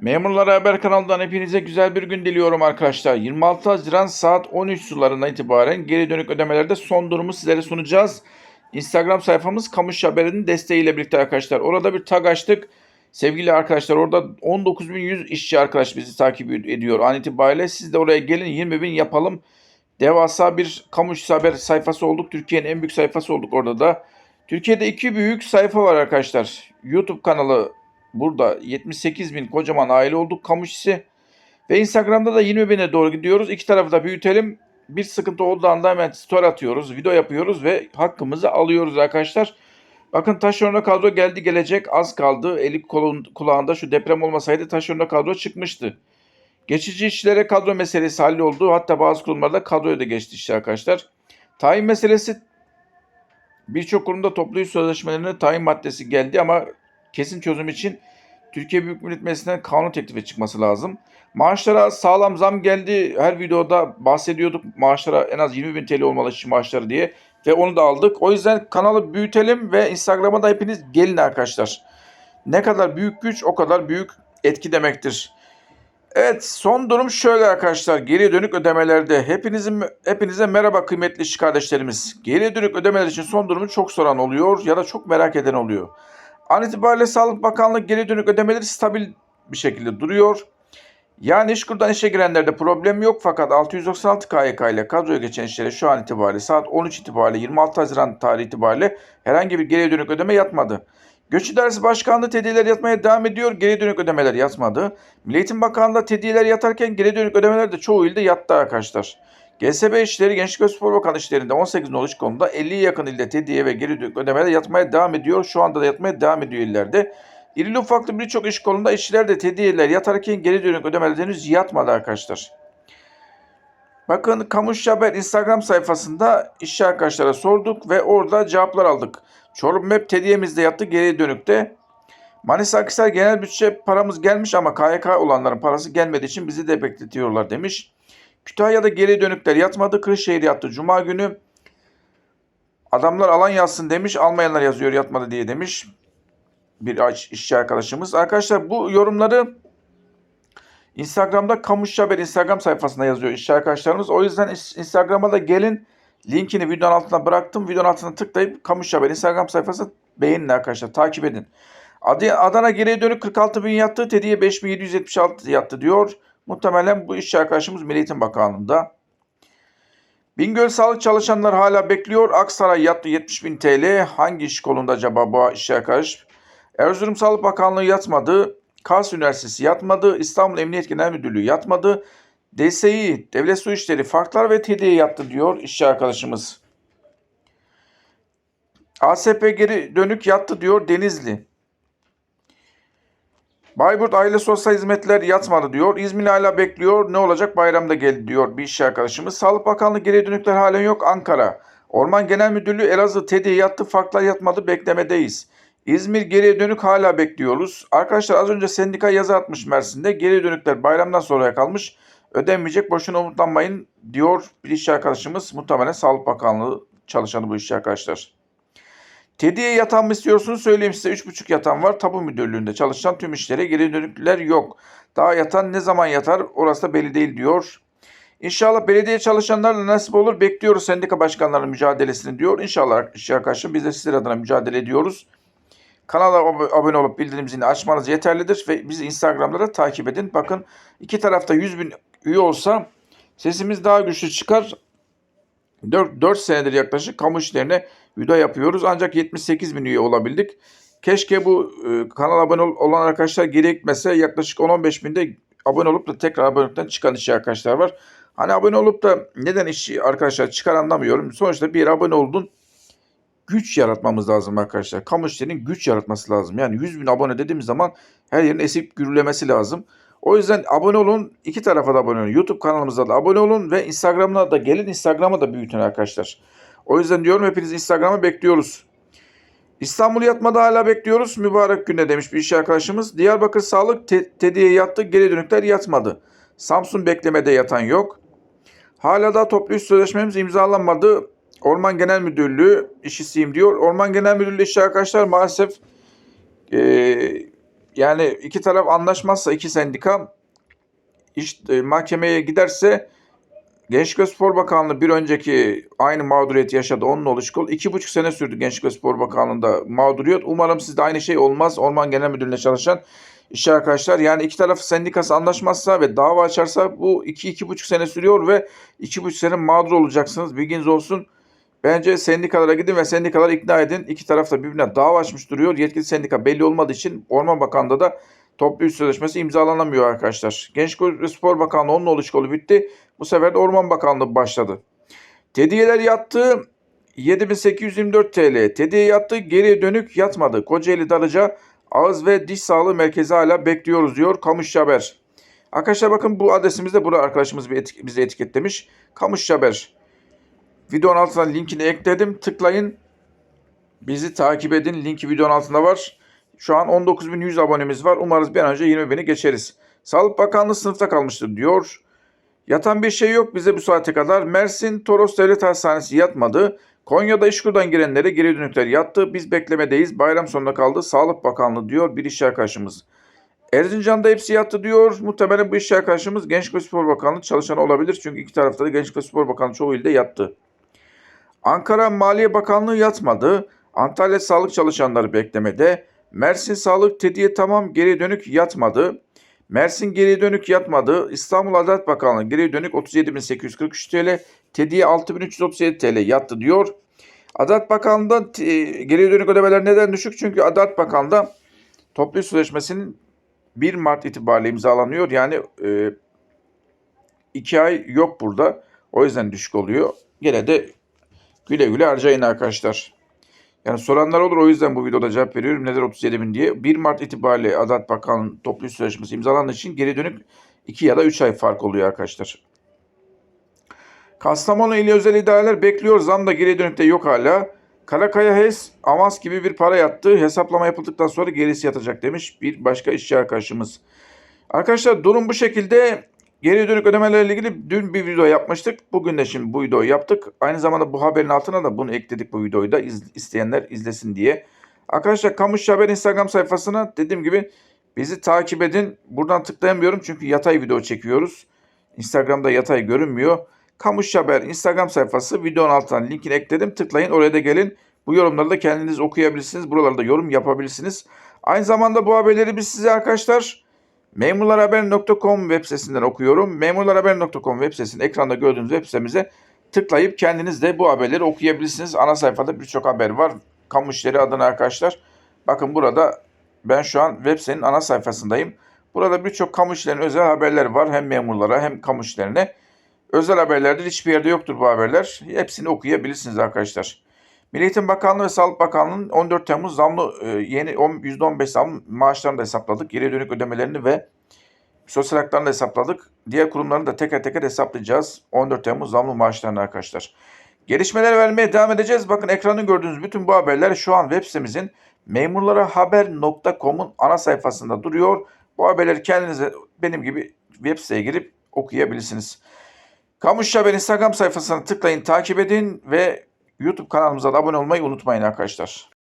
Memurlar Haber kanalından hepinize güzel bir gün diliyorum arkadaşlar. 26 Haziran saat 13 sularından itibaren geri dönük ödemelerde son durumu sizlere sunacağız. Instagram sayfamız Kamış Haber'in desteğiyle birlikte arkadaşlar. Orada bir tag açtık. Sevgili arkadaşlar orada 19.100 işçi arkadaş bizi takip ediyor an itibariyle. Siz de oraya gelin 20.000 yapalım. Devasa bir Kamış Haber sayfası olduk. Türkiye'nin en büyük sayfası olduk orada da. Türkiye'de iki büyük sayfa var arkadaşlar. YouTube kanalı Burada 78 bin kocaman aile olduk Kamuşisi. Ve Instagram'da da 20 bine doğru gidiyoruz. İki tarafı da büyütelim. Bir sıkıntı olduğu anda hemen story atıyoruz, video yapıyoruz ve hakkımızı alıyoruz arkadaşlar. Bakın taşeronla kadro geldi gelecek az kaldı. Eli kolun, kulağında şu deprem olmasaydı taşeronla kadro çıkmıştı. Geçici işlere kadro meselesi halloldu. Hatta bazı kurumlarda kadroya da geçti işte arkadaşlar. Tayin meselesi birçok kurumda toplu iş sözleşmelerine tayin maddesi geldi ama kesin çözüm için Türkiye Büyük Millet Meclisi'nden kanun teklifi çıkması lazım. Maaşlara sağlam zam geldi. Her videoda bahsediyorduk. Maaşlara en az 20 bin TL olmalı işçi maaşları diye. Ve onu da aldık. O yüzden kanalı büyütelim ve Instagram'a da hepiniz gelin arkadaşlar. Ne kadar büyük güç o kadar büyük etki demektir. Evet son durum şöyle arkadaşlar. Geri dönük ödemelerde hepinizin hepinize merhaba kıymetli işçi kardeşlerimiz. Geri dönük ödemeler için son durumu çok soran oluyor ya da çok merak eden oluyor. An itibariyle Sağlık Bakanlığı geri dönük ödemeleri stabil bir şekilde duruyor. Yani işkurdan işe girenlerde problem yok fakat 696 KYK ile kadroya geçen işlere şu an itibariyle saat 13 itibariyle 26 Haziran tarihi itibariyle herhangi bir geri dönük ödeme yatmadı. Göç İdaresi Başkanlığı tediyeler yatmaya devam ediyor. Geri dönük ödemeler yatmadı. Milli Eğitim Bakanlığı tediyeler yatarken geri dönük ödemeler de çoğu ilde yattı arkadaşlar. GSB işleri Gençlik ve Spor Bakanı işlerinde 18 nolu konuda 50'ye yakın ilde tediye ve geri ödemeler yatmaya devam ediyor. Şu anda da yatmaya devam ediyor illerde. İrili ufaklı birçok iş kolunda işçiler de tediyeler yatarken geri dönük ödemeler henüz yatmadı arkadaşlar. Bakın Kamuş Haber Instagram sayfasında işçi arkadaşlara sorduk ve orada cevaplar aldık. Çorum MEP tediyemizde yattı geri dönükte. Manisa Akhisar genel bütçe paramız gelmiş ama KYK olanların parası gelmediği için bizi de bekletiyorlar demiş. Kütahya'da geri dönükler yatmadı. Kırşehir yattı Cuma günü. Adamlar alan yazsın demiş. Almayanlar yazıyor yatmadı diye demiş. Bir işçi arkadaşımız. Arkadaşlar bu yorumları Instagram'da Kamuş Haber Instagram sayfasında yazıyor işçi arkadaşlarımız. O yüzden Instagram'a da gelin. Linkini videonun altına bıraktım. Videonun altına tıklayıp Kamuş Haber Instagram sayfasını beğenin arkadaşlar. Takip edin. Adana geriye dönük 46 bin yattı. Tediye 5776 yattı diyor. Muhtemelen bu işçi arkadaşımız Milli Eğitim Bakanlığı'nda. Bingöl sağlık çalışanlar hala bekliyor. Aksaray yattı 70 bin TL. Hangi iş kolunda acaba bu işçi arkadaş? Erzurum Sağlık Bakanlığı yatmadı. Kars Üniversitesi yatmadı. İstanbul Emniyet Genel Müdürlüğü yatmadı. DSİ, Devlet Su İşleri, Farklar ve TD'ye yattı diyor işçi arkadaşımız. ASP geri dönük yattı diyor Denizli. Bayburt Aile Sosyal Hizmetler yatmadı diyor. İzmir hala bekliyor. Ne olacak bayramda geldi diyor bir iş arkadaşımız. Sağlık Bakanlığı geri dönükler halen yok Ankara. Orman Genel Müdürlüğü Elazığ TEDİ'ye yattı. Farklar yatmadı beklemedeyiz. İzmir geriye dönük hala bekliyoruz. Arkadaşlar az önce sendika yazı atmış Mersin'de. Geri dönükler bayramdan sonraya kalmış. Ödenmeyecek boşuna umutlanmayın diyor bir iş arkadaşımız. Muhtemelen Sağlık Bakanlığı çalışanı bu iş arkadaşlar. Tediye yatan mı istiyorsunuz söyleyeyim size 3,5 yatan var. Tapu müdürlüğünde çalışan tüm işlere geri dönükler yok. Daha yatan ne zaman yatar orası da belli değil diyor. İnşallah belediye çalışanlarla nasip olur. Bekliyoruz sendika başkanlarının mücadelesini diyor. İnşallah iş arkadaşlar biz de sizler adına mücadele ediyoruz. Kanala abone olup bildirim zilini açmanız yeterlidir ve bizi Instagram'da da takip edin. Bakın iki tarafta 100 bin üye olsa sesimiz daha güçlü çıkar. 4, 4 senedir yaklaşık kamu işlerine video yapıyoruz. Ancak 78 bin üye olabildik. Keşke bu e, kanala abone olan arkadaşlar geri yaklaşık 10-15 binde abone olup da tekrar abonelikten çıkan işçi arkadaşlar var. Hani abone olup da neden işçi arkadaşlar çıkar anlamıyorum. Sonuçta bir abone oldun güç yaratmamız lazım arkadaşlar. Kamu işlerinin güç yaratması lazım. Yani 100 bin abone dediğimiz zaman her yerin esip gürlemesi lazım. O yüzden abone olun. iki tarafa da abone olun. YouTube kanalımıza da abone olun ve Instagram'da da gelin. Instagram'a da büyütün arkadaşlar. O yüzden diyorum hepiniz Instagram'a bekliyoruz. İstanbul yatmada hala bekliyoruz. Mübarek günde demiş bir iş arkadaşımız. Diyarbakır Sağlık te- tediye yattı. Geri dönükler yatmadı. Samsun beklemede yatan yok. Hala da toplu iş sözleşmemiz imzalanmadı. Orman Genel Müdürlüğü işçisiyim diyor. Orman Genel Müdürlüğü işçi arkadaşlar maalesef e, yani iki taraf anlaşmazsa iki sendika iş, e, mahkemeye giderse Gençlik ve Spor Bakanlığı bir önceki aynı mağduriyeti yaşadı. Onunla oluşkol. iki buçuk sene sürdü Gençlik ve Spor Bakanlığı'nda mağduriyet. Umarım sizde aynı şey olmaz. Orman Genel Müdürlüğü'nde çalışan işçi arkadaşlar. Yani iki taraf sendikası anlaşmazsa ve dava açarsa bu iki, iki buçuk sene sürüyor ve iki buçuk sene mağdur olacaksınız. Bilginiz olsun. Bence sendikalara gidin ve sendikaları ikna edin. İki taraf da birbirine dava açmış duruyor. Yetkili sendika belli olmadığı için Orman Bakanlığı'nda da toplu iş sözleşmesi imzalanamıyor arkadaşlar. Gençlik ve Spor Bakanlığı onun oluşkolu bitti. Bu sefer de Orman Bakanlığı başladı. Tediyeler yattı 7824 TL. Tediye yattı geriye dönük yatmadı. Kocaeli Darıca Ağız ve Diş Sağlığı Merkezi hala bekliyoruz diyor Kamışçı Haber. Arkadaşlar bakın bu adresimizde burada arkadaşımız bir etik, bize etiketlemiş. Kamışçı Haber. Videonun altına linkini ekledim. Tıklayın. Bizi takip edin. Linki videonun altında var. Şu an 19.100 abonemiz var. Umarız bir an önce 20.000'i geçeriz. Sağlık Bakanlığı sınıfta kalmıştır diyor. Yatan bir şey yok bize bu saate kadar. Mersin Toros Devlet Hastanesi yatmadı. Konya'da İşkur'dan girenlere geri dönükler yattı. Biz beklemedeyiz. Bayram sonuna kaldı. Sağlık Bakanlığı diyor bir iş arkadaşımız. Erzincan'da hepsi yattı diyor. Muhtemelen bu iş arkadaşımız Gençlik ve Spor Bakanlığı çalışanı olabilir. Çünkü iki tarafta da Gençlik ve Spor Bakanlığı çoğu ilde yattı. Ankara Maliye Bakanlığı yatmadı. Antalya sağlık çalışanları beklemede. Mersin Sağlık Tediye tamam geri dönük yatmadı. Mersin geri dönük yatmadı. İstanbul Adalet Bakanlığı geri dönük 37.843 TL. Tediye 6.337 TL yattı diyor. Adalet Bakanlığı'nda e, geri dönük ödemeler neden düşük? Çünkü Adalet Bakanlığı'nda toplu sözleşmesinin 1 Mart itibariyle imzalanıyor. Yani e, iki ay yok burada. O yüzden düşük oluyor. Gene de güle güle harcayın arkadaşlar. Yani soranlar olur o yüzden bu videoda cevap veriyorum. Nedir 37 bin diye. 1 Mart itibariyle Adalet Bakanlığı toplu sözleşmesi imzalandığı için geri dönük 2 ya da 3 ay fark oluyor arkadaşlar. Kastamonu ili özel idareler bekliyor. Zam da geri dönükte yok hala. Karakaya HES avans gibi bir para yattı. Hesaplama yapıldıktan sonra gerisi yatacak demiş bir başka işçi arkadaşımız. Arkadaşlar durum bu şekilde. Geri dönük ödemelerle ilgili dün bir video yapmıştık. Bugün de şimdi bu videoyu yaptık. Aynı zamanda bu haberin altına da bunu ekledik bu videoyu da iz- isteyenler izlesin diye. Arkadaşlar Kamış Haber Instagram sayfasına dediğim gibi bizi takip edin. Buradan tıklayamıyorum çünkü yatay video çekiyoruz. Instagram'da yatay görünmüyor. Kamış Haber Instagram sayfası videonun altına linkini ekledim. Tıklayın oraya da gelin. Bu yorumları da kendiniz okuyabilirsiniz. Buralarda yorum yapabilirsiniz. Aynı zamanda bu haberleri biz size arkadaşlar memurlarhaber.com web sitesinden okuyorum. Memurlarhaber.com web sitesinin ekranda gördüğünüz web sitemize tıklayıp kendiniz de bu haberleri okuyabilirsiniz. Ana sayfada birçok haber var. Kamu işleri adına arkadaşlar. Bakın burada ben şu an web sitenin ana sayfasındayım. Burada birçok kamu işlerinin özel haberler var. Hem memurlara hem kamu işlerine. Özel haberlerde hiçbir yerde yoktur bu haberler. Hepsini okuyabilirsiniz arkadaşlar. Milli Eğitim Bakanlığı ve Sağlık Bakanlığı'nın 14 Temmuz zamlı e, yeni on- %15 zam maaşlarını da hesapladık. Geri dönük ödemelerini ve sosyal haklarını da hesapladık. Diğer kurumlarını da teker teker hesaplayacağız. 14 Temmuz zamlı maaşlarını arkadaşlar. Gelişmeler vermeye devam edeceğiz. Bakın ekranın gördüğünüz bütün bu haberler şu an web sitemizin memurlarahaber.com'un ana sayfasında duruyor. Bu haberleri kendinize benim gibi web siteye girip okuyabilirsiniz. Kamuş Haber Instagram sayfasına tıklayın, takip edin ve YouTube kanalımıza da abone olmayı unutmayın arkadaşlar.